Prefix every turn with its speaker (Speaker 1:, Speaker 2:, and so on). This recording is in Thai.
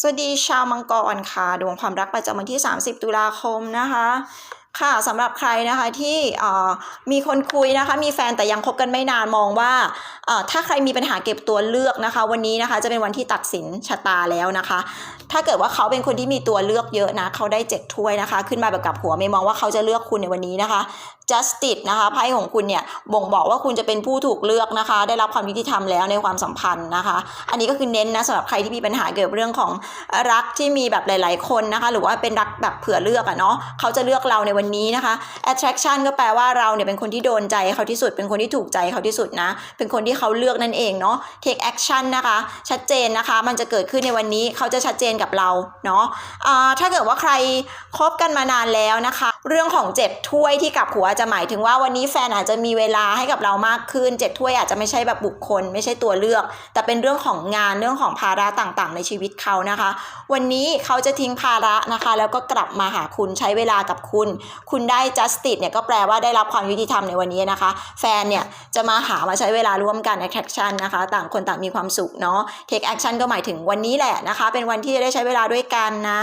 Speaker 1: สวัสดีชาวมังกรค่ะ ดวงความรักประจำวันที่ 30 ตุลาคมนะคะ ค่ะสำหรับใครนะคะที่มีคนคุยนะคะ มีแฟนแต่ยังคบกันไม่นานมองว่าถ้าใครมีปัญหาเก็บตัวเลือกนะคะ วันนี้นะคะจะเป็นวันที่ตัดสินชะตาแล้วนะคะ ถ้าเกิดว่าเขาเป็นคนที่มีตัวเลือกเยอะนะเขาได้เจ็ดถ้วยนะคะ ขึ้นมาแบบกับหัวไม่มองว่าเขาจะเลือกคุณในวันนี้นะคะ justice นะคะไพ่ของคุณเนี่ยบ่งบอกว่าคุณจะเป็นผู้ถูกเลือกนะคะ ได้รับความยุติธรรมแล้วในความสัมพันธ์นะคะ อันนี้ก็คือเน้นนะสำหรับใครที่มีปัญหาเกี่ยวกับเรื่องของรักที่มีแบบหลาย ๆ คนนะคะ หรือว่าเป็นรักแบบเผื่อเลือกอะเนาะเขาจะเลือกเราในวันนี้นะคะ attraction ก็แปลว่าเราเนี่ยเป็นคนที่โดนใจเขาที่สุด เป็นคนที่ถูกใจเขาที่สุดนะ เป็นคนที่เขาเลือกนั่นเองเนาะ take action นะคะ ชัดเจนนะคะ มันจะเกิดขึ้นในวันนี้เขาจะชัดเจนกับเราเนาะะถ้าเกิดว่าใครคบกันมานานแล้วนะคะ เรื่องของเจ็ดถ้วยที่กลับหัวจะหมายถึงว่าวันนี้แฟนอาจจะมีเวลาให้กับเรามากขึ้นเจ็ดถ้วยอาจจะไม่ใช่แบบบุคคล ไม่ใช่ตัวเลือก แต่เป็นเรื่องของงานเรื่องของภาระต่างๆ ในชีวิตเขานะคะ วันนี้เขาจะทิ้งภาระนะคะ แล้วก็กลับมาหาคุณใช้เวลากับคุณ คุณได้ justice เนี่ยก็แปลว่าได้รับความยุติธรรมในวันนี้นะคะ แฟนเนี่ยจะมาหามาใช้เวลาร่วมกัน attraction นะคะ ต่างคนต่างมีความสุขเนาะ take action ก็หมายถึงวันนี้แหละนะคะ เป็นวันที่จะได้ใช้เวลาด้วยกันนะ